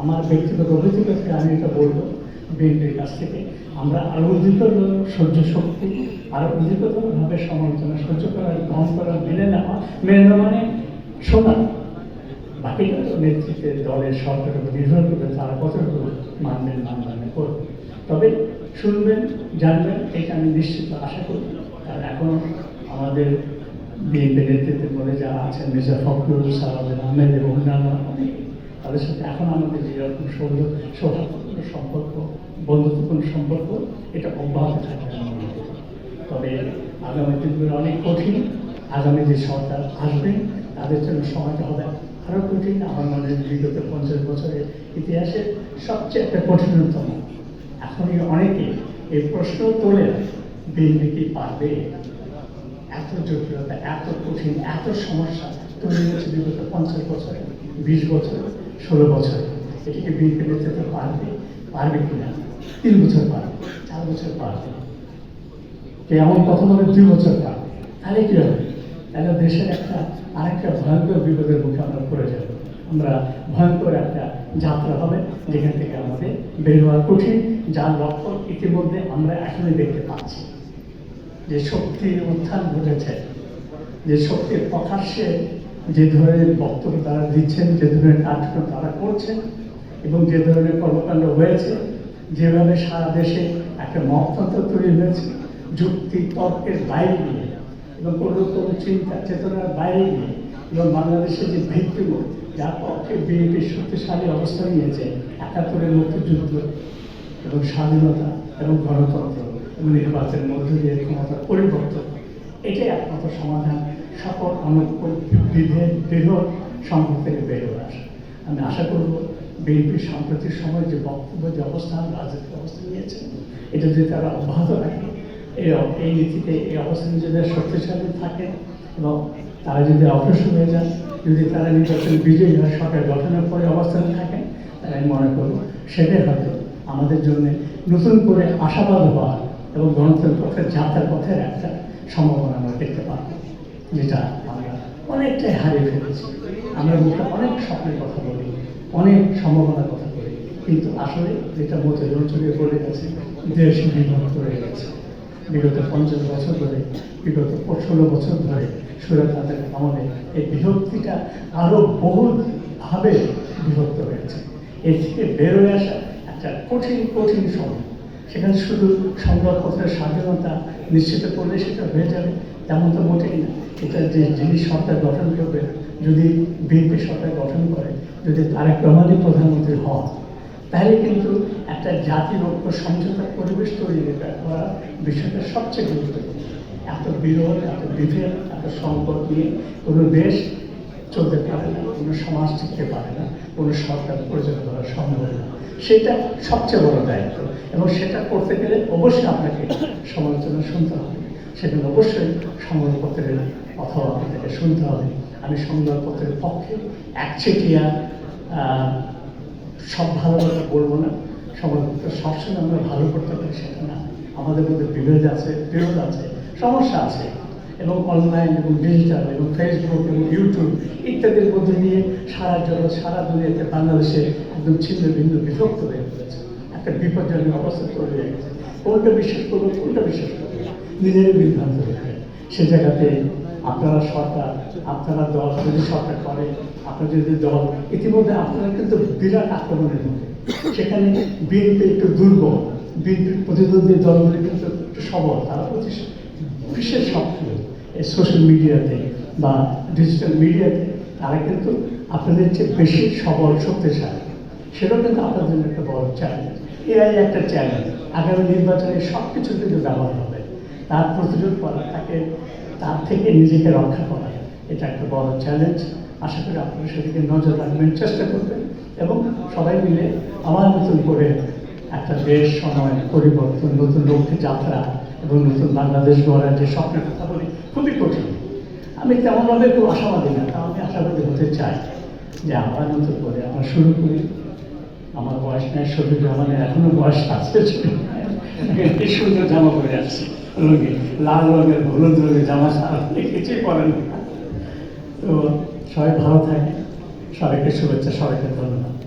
আমার ব্যক্তিগত অভিজ্ঞতা থেকে আমি এটা বলব বিএনপির কাছ থেকে। আমরা আরও অধিক সহ্য শক্তি আরও অধিকতরভাবে সমালোচনা সহ্য করা গ্রহণ করা মেনে নেওয়া মেনে নেওয়া মানে শোনা বাকিটা তো নেতৃত্বের দলের সরকারের উপর নির্ভর করবে তারা কতটুকু মানবেন মানবেন করবে। তবে শুনবেন জানবেন এটা আমি নিশ্চিত আশা করি। কারণ এখন আমাদের বিএনপি নেতৃত্বের মধ্যে যারা আছেন মির্জা ফখরুল সালাউদ্দিন আহমেদ এবং অন্যান্য অনেকে, তাদের সাথে এখন আমাদের যেরকম সৌর্য সৌহার্দ্যপূর্ণ সম্পর্ক, বন্ধুত্বপূর্ণ সম্পর্ক, এটা অব্যাহত থাকবে তবে আগামী দিনগুলো অনেক কঠিন। আগামী যে সরকার আসবে, তাদের জন্য সময়টা হবে আরও কঠিন। আমার মনে বিগত পঞ্চাশ বছরের ইতিহাসে সবচেয়ে একটা কঠিনতম। এখনই অনেকে এই প্রশ্ন তোলে বিএনপি কি পারবে? এত জটিলতা, এত কঠিন, এত সমস্যা তৈরি হয়েছে বিগত পঞ্চাশ বছরে, বিশ বছর। ষোলো বছর। এটিকে বিএনপি নেতৃত্ব পারবে? পারবে কিনা? তিন বছর পারবে, চার বছর পারবে। এমন কথা বলে দুই বছর পারবে? তাহলে কি হবে? তাহলে দেশের একটা, আরেকটা ভয়ঙ্কর বিপদের মুখে আমরা পড়ে যাব। আমরা ভয়ঙ্কর একটা যাত্রা হবে, যেখান থেকে আমাদের বের হওয়া কঠিন, যার লক্ষণ ইতিমধ্যে আমরা এখনই দেখতে পাচ্ছি। যে শক্তির উত্থান ঘটেছে, যে শক্তির প্রকাশ্যে যে ধরনের বক্তব্য তারা দিচ্ছেন, যে ধরনের কার্যক্রম তারা করছেন এবং যে ধরনের কর্মকাণ্ড হয়েছে, যেভাবে সারা দেশে একটা মততন্ত্র তৈরি হয়েছে, যুক্তি, তর্কের বাইরে গিয়ে এবং কোনো কোনো চিন্তা, চেতনার বাইরে গিয়ে এবং বাংলাদেশের যে ভিত্তিমূল যার পক্ষে বিএনপি শক্তিশালী অবস্থান নিয়েছে, একাত্তরের মুক্তিযুদ্ধ এবং স্বাধীনতা এবং গণতন্ত্র এবং নির্বাচনের মধ্য দিয়ে ক্ষমতার পরিবর্তন। এটাই একমাত্র সমাধান। সকল বিভেদ বৃহৎ সম্পর্ক থেকে বেরোয় আসে। আমি আশা করব বিএনপি সাম্প্রতিক সময় যে বক্তব্য, যে অবস্থান, রাজনৈতিক অবস্থান নিয়েছে, এটা যদি তারা অব্যাহত রাখে এই নীতিতে এই অবস্থান যদি শক্তিশালী থাকে এবং তারা যদি অগ্রসর হয়ে যান, যদি তারা নির্বাচন বিজয়ী হয়, সরকার গঠনের পরে অবস্থানে থাকে তাহলে আমি মনে করব সেটাই হয়তো আমাদের জন্য নতুন করে আশাবাদ হওয়া এবং গণতন্ত্রের পথে যাত্রার পথের একটা সম্ভাবনা আমরা দেখতে পাবো, যেটা আমরা অনেকটাই হারিয়ে ফেলেছি। আমরা মুখে অনেক স্বপ্নের কথা বলি, অনেক সম্ভাবনার কথা বলি, কিন্তু আসলে যেটা মধ্যে অঞ্চলে বলে গেছে, দেশ বিভক্ত হয়ে গেছে। বিগত পঞ্চাশ বছর ধরে, বিগত ষোলো বছর ধরে সুরাতাদের আমাদের এই বিভক্তিটা আরও বহুভাবে বিভক্ত হয়েছে। এর থেকে বেরোয় আসা একটা কঠিন কঠিন সময়। সেখানে শুধু সংবাদপত্রের স্বাধীনতা নিশ্চিত করলে সেটা হয়ে যাবে তেমন তো মোটেই না। এটা যে যিনি সরকার গঠন করবে যদি বিএনপি সরকার গঠন করে, যদি তারেক রহমানই প্রধানমন্ত্রী হন, তাহলে কিন্তু একটা জাতির ঐক্য সমঝোতার পরিবেশ তৈরি করা বিষয়টা সবচেয়ে গুরুত্বপূর্ণ। এত বিরোধ, এত বিভেদ, এত সংকট নিয়ে কোনো দেশ চলতে পারে না, কোনো সমাজ টিকতে পারে না, কোনো সরকার পরিচালনা করা সম্ভব না। সেটা সবচেয়ে বড় দায়িত্ব। এবং সেটা করতে গেলে অবশ্যই আপনাকে সমালোচনা শুনতে হবে। সেখানে অবশ্যই সংবাদপত্রের অথবা আপনাকে শুনতে হবে। আমি সংবাদপত্রের পক্ষে একচেটিয়া সব ভালো কথা বলব না। সংবাদপত্র সবসময় আমরা ভালো করতে পারি সেটা না। আমাদের মধ্যে বিভেদ আছে, বিরোধ আছে, সমস্যা আছে। এবং অনলাইন এবং ডিজিটাল এবং ফেসবুক এবং ইউটিউব ইত্যাদির মধ্যে দিয়ে সারা জগৎ, সারা দুনিয়াতে বাংলাদেশে একদম ছিন্ন, ভিন্ন, বিভক্ত হয়ে পড়েছে। একটা বিপজ্জনক অবস্থা তৈরি হয়ে গেছে। কোনটা বিশ্বাস করব, কোনটা বিশ্বাস করব নিজেরই বিভ্রান্ত হয়ে সে জায়গাতে আপনারা সরকার, আপনারা দল, যদি সরকার করে, আপনার যদি দল, ইতিমধ্যে আপনারা কিন্তু বিরাট আক্রমণের মুখে সেখানে বিএনপি একটু দুর্বল, বিএনপির প্রতিদ্বন্দ্বী দলগুলি কিন্তু একটু সবল, তারা প্রতি বিশেষ সক্রিয় এই সোশ্যাল মিডিয়াতে বা ডিজিটাল মিডিয়াতে তারা কিন্তু আপনাদের চেয়ে বেশি সবল, শক্তিশালী। সেটাও কিন্তু আপনাদের জন্য একটা বড় চ্যালেঞ্জ এআই একটা চ্যালেঞ্জ আগামী নির্বাচনে সব কিছু কিন্তু ব্যবহার হবে। তার প্রতিরোধ করা তাকে, তার থেকে নিজেকে রক্ষা করা, এটা একটা বড় চ্যালেঞ্জ আশা করি আপনারা সেদিকে নজর রাখবেন, চেষ্টা করবেন এবং সবাই মিলে আবার নতুন করে একটা দেশ সময় পরিবর্তন, নতুন লক্ষ্যে যাত্রা এবং নতুন বাংলাদেশ গড়ার যে স্বপ্নের কথা বলি, খুবই কঠিন। আমি তেমনভাবে খুব আশাবাদী না তাও আমি আশাবাদী হতে চাই যে আবার নতুন করে আমরা শুরু করি। আমার বয়স নাই শফিক রহমানের এখনও বয়স আছে কি সুন্দর জামা পরে আসছি রঙিন, লাল রঙের, হলুদ রঙের জামা সারা কিছুই পরেন তো সবাই ভালো থাকে, সবাইকে শুভেচ্ছা, সবাইকে ধন্যবাদ।